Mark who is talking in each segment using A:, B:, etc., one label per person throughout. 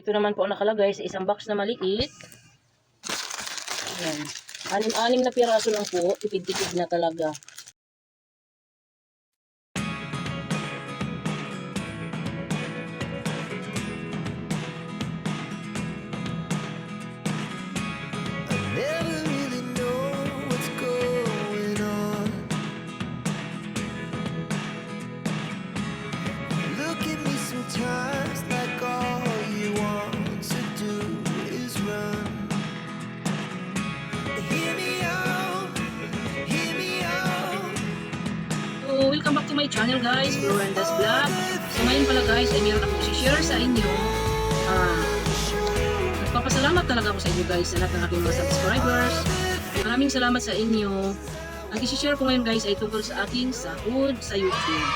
A: Ito naman po ang nakalagay sa isang box na maliit. Ayan. Anim-anim na piraso lang po. Tipid-tipid na talaga. Channel guys, Florenda's Vlog. So, ngayon pala guys, ay meron akong share sa inyo. Ah, nagpapasalamat talaga ako sa inyo guys, sa lahat ng aking mga subscribers. Maraming salamat sa inyo. Ang isi-share ko ngayon guys ay tungkol sa aking sahod sa YouTube.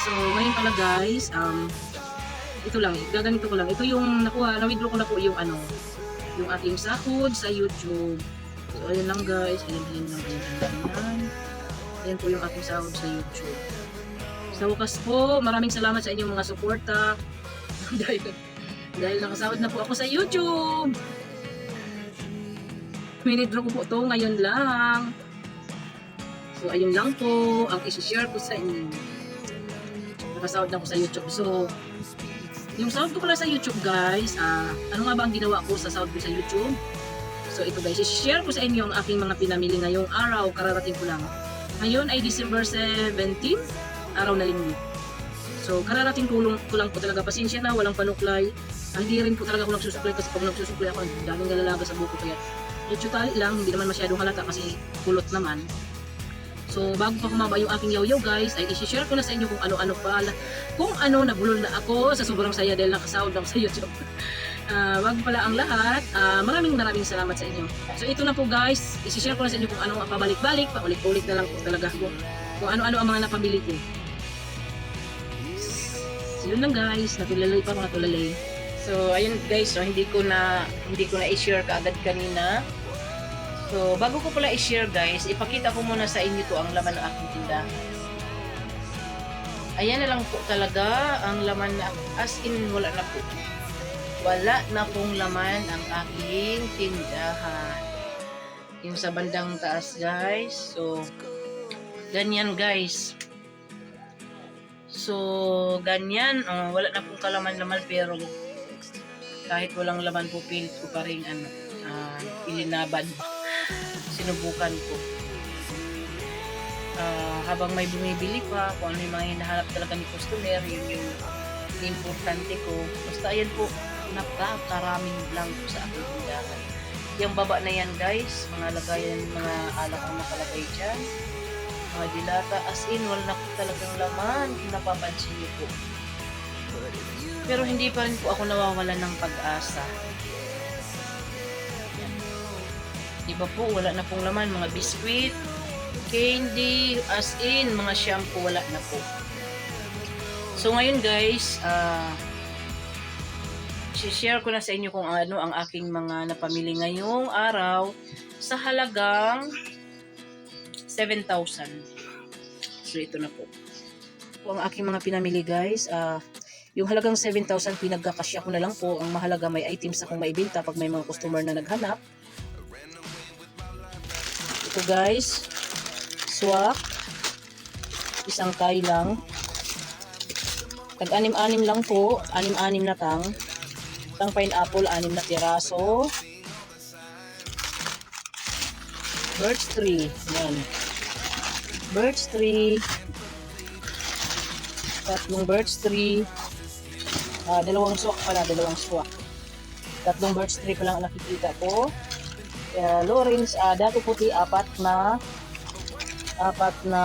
A: So, ngayon pala guys, um, ito lang, gaganito ko lang. Ito yung nakuha, na-withdraw ko na po yung ano, yung aking sahod sa YouTube. So, ayan lang guys, ayan, ayan lang, ayan, ayan, ayan. Ayan po yung aking sahod sa YouTube. Sa wakas po, maraming salamat sa inyong mga suporta. dahil, dahil na po ako sa YouTube. Minidro ko po to ngayon lang. So, ayun lang po ang isi-share ko sa inyo. Nakasahod na ako sa YouTube. So, yung sahod ko pala sa YouTube guys, ah, ano nga ba ang ginawa ko sa sahod ko sa YouTube? So ito guys, i-share ko sa inyo ang aking mga pinamili ngayong araw, kararating ko lang. Ngayon ay December 17, araw na linggo. So kararating ko lang, ko lang po talaga, pasensya na, walang panuklay. Ah, Hindi rin po talaga ako nagsusuklay kasi pag nagsusuklay ako, daming nalalaga sa buko kaya medyo tali lang, hindi naman masyadong halata kasi kulot naman. So, bago pa kumaba yung aking yaw guys, ay isi-share ko na sa inyo kung ano-ano pa, kung ano, nabulol na ako sa sobrang saya dahil nakasahod ako sa YouTube. Ah, bago pala ang lahat, ah, maraming maraming salamat sa inyo. So, ito na po guys, isi-share ko na sa inyo kung ano ang pabalik-balik, paulit-ulit na lang po talaga ko. Kung ano-ano ang mga napamili ko. Yun lang guys, natulalay pa ako natulalay. So, ayun guys, so, hindi ko na hindi ko na i-share kaagad kanina. So, bago ko pala i-share guys, ipakita ko muna sa inyo ko ang laman ng aking tindahan. Ayan na lang po talaga ang laman na, as in wala na po. Wala na pong laman ang aking tindahan. Yung sa bandang taas guys. So, ganyan guys. So, ganyan. Oh, wala na pong kalaman-laman pero kahit walang laman po, pilit ko pa rin ano, ah, ilinaban sinubukan ko. Ah, habang may bumibili pa, kung ano yung mga hinahanap talaga ni customer, yun yung importante ko. Basta ayan po, napakaraming blanco sa aking tindahan. Yung baba na yan guys, mga lagayan, mga alak ang nakalagay dyan. Mga dilata, as in, wala na po talagang laman, napapansin niyo po. Pero hindi pa rin po ako nawawalan ng pag-asa. Di ba po, wala na pong laman. Mga biskwit, candy, as in, mga shampoo, wala na po. So ngayon guys, ah share ko na sa inyo kung ano ang aking mga napamili ngayong araw sa halagang 7,000. So ito na po. Po ang aking mga pinamili guys. ah yung halagang 7,000 pinagkakasya ko na lang po. Ang mahalaga may items akong maibenta pag may mga customer na naghanap. Ito guys, swak, isang kay lang. Tag anim-anim lang po, anim-anim na tang. Isang pineapple, anim na piraso. Birch tree, yan. Birch tree. Tatlong birch tree. Ah, dalawang swak pala, dalawang swak. Tatlong birch tree pa lang ang nakikita ko. Kaya Lawrence, ah, dati puti apat na apat na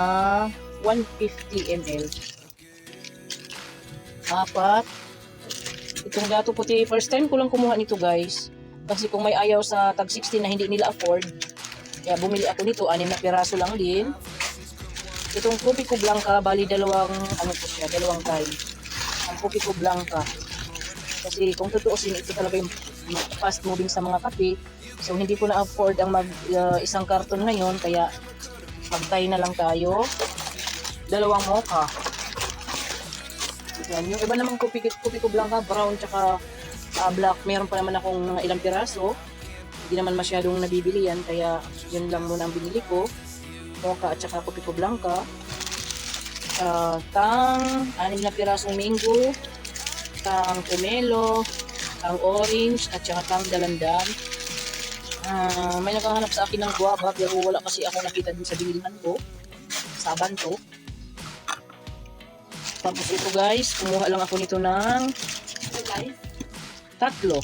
A: 150 ml. Apat. Itong dato puti, first time ko lang kumuha nito guys. Kasi kung may ayaw sa tag 60 na hindi nila afford, kaya bumili ako nito, anim na piraso lang din. Itong Kopi ko Blanca, bali dalawang, ano po siya, dalawang kay. Ang Kopi ko Blanca. Kasi kung tutuusin, ito talaga yung fast moving sa mga kape. So hindi ko na afford ang mag uh, isang karton ngayon kaya magtay na lang tayo. Dalawang mocha. Yan, yung iba namang kopi, kopi ko blanca, brown, tsaka ah, black. Meron pa naman akong ilang piraso. Hindi naman masyadong nabibili yan, kaya yun lang muna ang binili ko. Mocha at saka Copico Blanca. Ah, tang, anim na pirasong mango, tang pomelo, tang orange, at saka tang dalandan. Ah, may naghahanap sa akin ng guava, pero wala kasi ako nakita din sa bilihan ko. Saban to. Tapos ito guys, kumuha lang ako nito ng tatlo.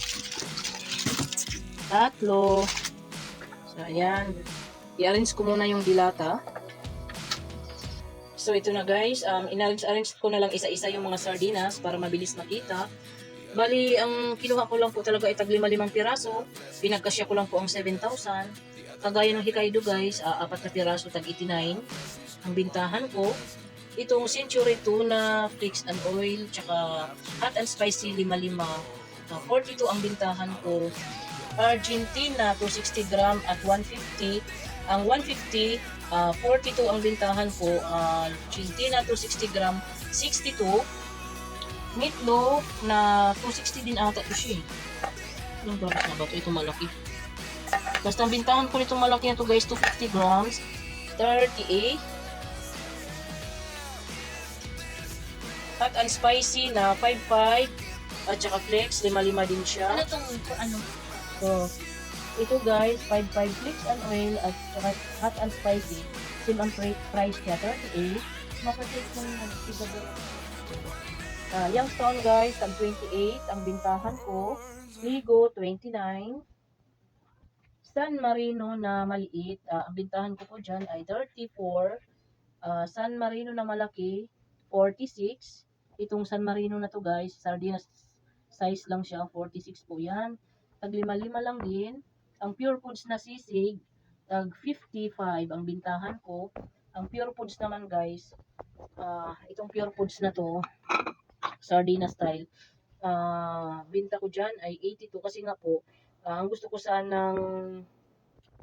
A: Tatlo. So, ayan. I-arrange ko muna yung dilata. So, ito na guys. Um, in-arrange ko na lang isa-isa yung mga sardinas para mabilis makita. Bali, ang kinuha ko lang po talaga ay tag lima-limang piraso. Pinagkasya ko lang po ang 7,000. Kagaya ng Hokkaido guys, ah, apat na piraso tag 89. Ang bintahan ko, itong Century Tuna, Flakes and Oil, tsaka Hot and Spicy lima-lima. Ah, 42 ang bintahan ko. Argentina, 260 gram at 150. Ang 150, ah, 42 ang bintahan ko. Ah, Argentina, 260 gram, 62. Meatloaf na 260 din ata ito siya. eh. Anong grams na ba ito? Ito malaki. Basta ang bintahan ko nitong malaki na to guys, 250 grams. 38. Hot and spicy na 55. At saka flex, lima-lima din siya.
B: Ano tong, ano?
A: So, ito guys, 55 flex and oil at saka hot and spicy. Same ang pri- price niya, 38.
B: Mapatake mo yung ano, siguro.
A: Ah, Youngstown guys, tag 28 ang bintahan ko. Ligo 29. San Marino na maliit, ah, ang bintahan ko po dyan ay 34. Ah, San Marino na malaki 46. Itong San Marino na to guys, sardinas size lang siya, 46 po yan. Tag lima-lima lang din. Ang Pure Foods na sisig, tag 55 ang bintahan ko. Ang Pure Foods naman guys, ah, itong Pure Foods na to, sardina style. Ah, binta ko dyan ay 82 kasi nga po, ah, ang gusto ko sanang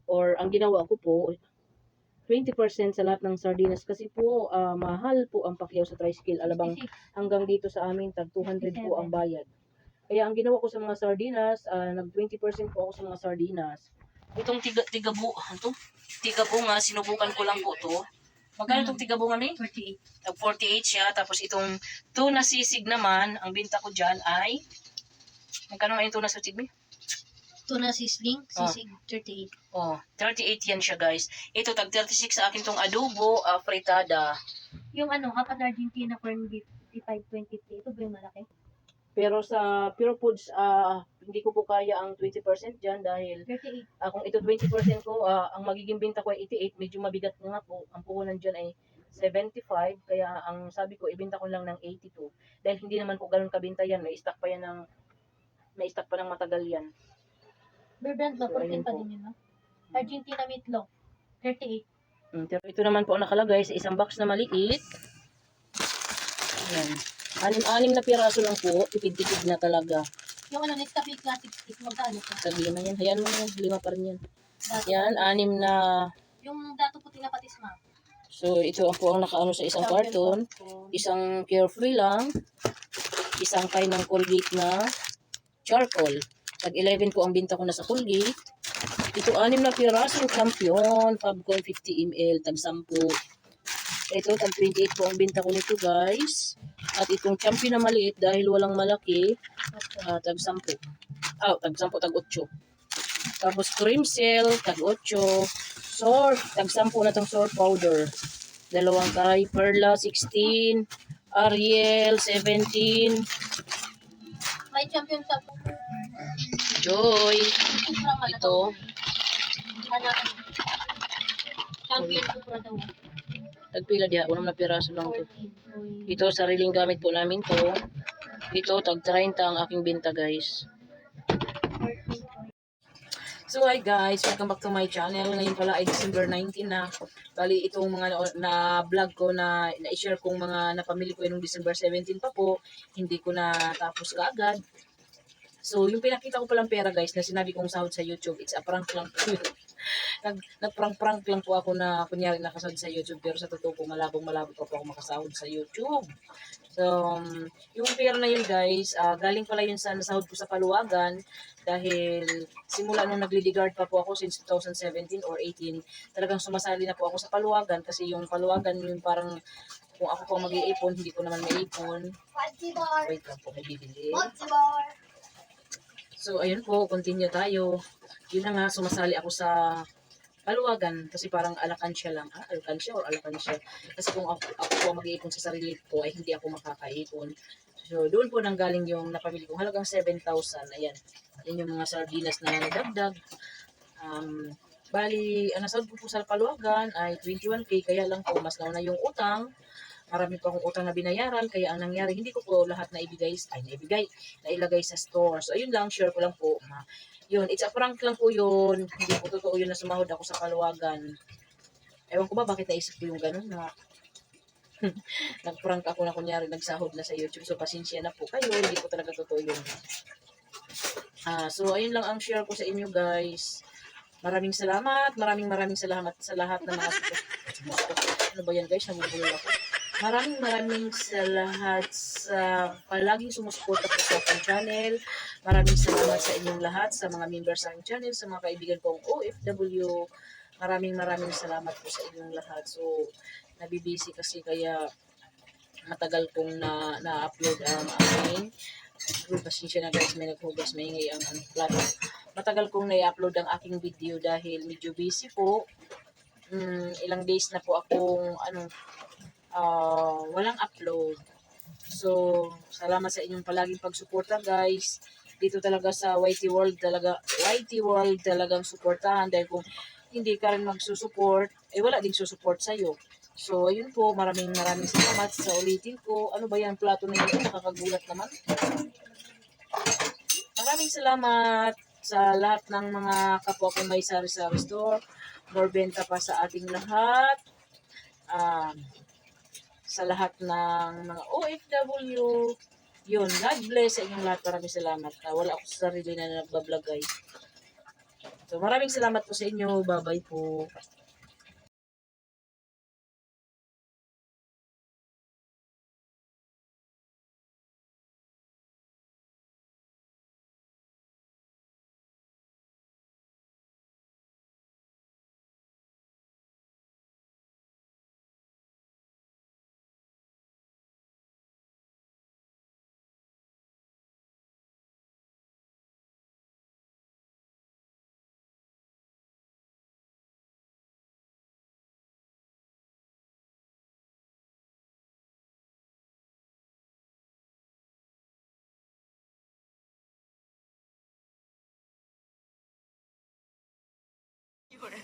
A: or ang ginawa ko po 20% sa lahat ng sardinas kasi po ah, mahal po ang pakyaw sa tricycle alabang hanggang dito sa amin tag 200 po ang bayad. Kaya ang ginawa ko sa mga sardinas, ah, nag 20% po ako sa mga sardinas. Itong tiga tigabo, ano to? Tigabo nga sinubukan ko lang po to. Magkano itong tigabo nga ni?
B: 48.
A: Tag 48 siya. Tapos itong tuna sisig naman, ang binta ko dyan ay, magkano nga yung tuna sisig mo?
B: Tuna sisling,
A: Ah.
B: sisig, 38.
A: Oh, 38 yan siya guys. Ito, tag 36 sa akin tong adobo, ah, fritada.
B: Yung ano, Hapat Argentina corn beef, 55.23. Ito ba yung malaki?
A: Pero sa Pure Foods, ah, hindi ko po kaya ang 20% dyan dahil
B: 38.
A: ah, kung ito 20% ko, ah, ang magiging binta ko ay 88, medyo mabigat nga po. Ang puhunan dyan ay 75, kaya ang sabi ko, ibenta ko lang ng 82. Dahil hindi naman po ganun kabinta yan, may stock pa yan ng, may stock pa ng matagal yan.
B: Brand ba?
A: So,
B: 14
A: ayun
B: pa
A: po.
B: din yun, no? Argentina meatloaf, 38.
A: Mm, pero ito naman po ang nakalagay sa isang box na maliit. Ayan. Anim-anim na piraso lang po. Tipid-tipid na talaga.
B: Yung ano, next topic na 60, magkano pa?
A: Sabihin na yan. Hayaan mo yan. Lima pa rin yan.
B: Dato.
A: Yan, anim na...
B: Yung dato puti na patis, ma'am.
A: So, ito ako ang nakaano sa isang carton. Isang carefree lang. Isang pie ng Colgate na charcoal. Tag-11 po ang binta ko na sa Colgate. Ito, anim na piraso, champion, Fabcon 50ml, tag-10. Ito, tag 28 po ang binta ko nito, guys. At itong champion na maliit dahil walang malaki, ah, tag 10. Ah, tag 10, tag 8. Tapos cream cell, tag 8. Sort, tag 10 na tong sort powder. Dalawang kay Perla 16, Ariel 17,
B: May champion sa
A: Joy. Ito?
B: Champion daw.
A: Tagpila diha, unang na piraso lang to.
B: 14.
A: Ito, sariling gamit po namin to. Ito, tag 30 ang aking binta, guys. So hi guys, welcome back to my channel. Ngayon pala ay December 19 na. Bali itong mga na, na vlog ko na na-share kong mga napamili ko nung December 17 pa po. Hindi ko na tapos kaagad. So yung pinakita ko palang pera guys na sinabi kong sahod sa YouTube, it's a prank lang po. Nag, nag-prank-prank lang po ako na kunyari nakasahod sa YouTube pero sa totoo po malabong malabo pa po ako makasahod sa YouTube. So um, yung pera na yun guys, ah, galing pala yun sa nasahod ko sa paluwagan dahil simula nung nagli-guard pa po ako since 2017 or 18, talagang sumasali na po ako sa paluwagan kasi yung paluwagan yung parang kung ako po mag-iipon, hindi ko naman maipon. Wait lang po, may bibili. So, ayun po, continue tayo. Yun na nga, sumasali ako sa paluwagan kasi parang alakansya lang. Ah, alakansya or alakansya. Kasi kung ako, ako po mag-iipon sa sarili ko ay hindi ako makakaipon. So, doon po nanggaling yung napamili kong halagang 7,000. Ayan. Yan yung mga sardinas na nadagdag. Um, bali, ang nasahod ko po sa paluwagan ay 21k. Kaya lang po, mas nauna yung utang. Marami pa akong utang na binayaran. Kaya ang nangyari, hindi ko po lahat na ibigay, ay naibigay, na ilagay sa store. So, ayun lang, share ko lang po. Ma, yun, it's a prank lang po yun. Hindi po totoo yun na sumahod ako sa paluwagan. Ewan ko ba bakit naisip ko yung ganun na nag-prank ako na kunyari nagsahod na sa YouTube. So, pasensya na po kayo. Hindi ko talaga totoo yun. Ah, so, ayun lang ang share ko sa inyo, guys. Maraming salamat. Maraming maraming salamat sa lahat ng mga. Ano ba yan, guys? Namubulol ako. Maraming maraming sa lahat sa palaging sumusuporta po sa aking channel. Maraming salamat sa inyong lahat, sa mga members sa aking channel, sa mga kaibigan kong OFW. Maraming maraming salamat po sa inyong lahat. So, nabibisi kasi kaya matagal kong na, na-upload ang aking Uy, pasensya na guys, may naghugas, may ingay ang plato. Matagal kong na-upload ang aking video dahil medyo busy po. Mm, ilang days na po akong ano, ah, walang upload. So, salamat sa inyong palaging pagsuporta guys. Dito talaga sa YT World talaga, YT World talagang suportahan dahil kung hindi ka rin magsusupport, eh wala ding susupport sa'yo. So, ayun po, maraming maraming salamat sa ulitin ko. Ano ba yan, plato na yun? Nakakagulat naman. Maraming salamat sa lahat ng mga kapwa kong may sari-sari store. More benta pa sa ating lahat. Um, sa lahat ng mga OFW. Yun, God bless sa inyong lahat. Maraming salamat. Ah, wala ako sa sarili na nagbablog guys. So, maraming salamat po sa inyo. Bye-bye po. করে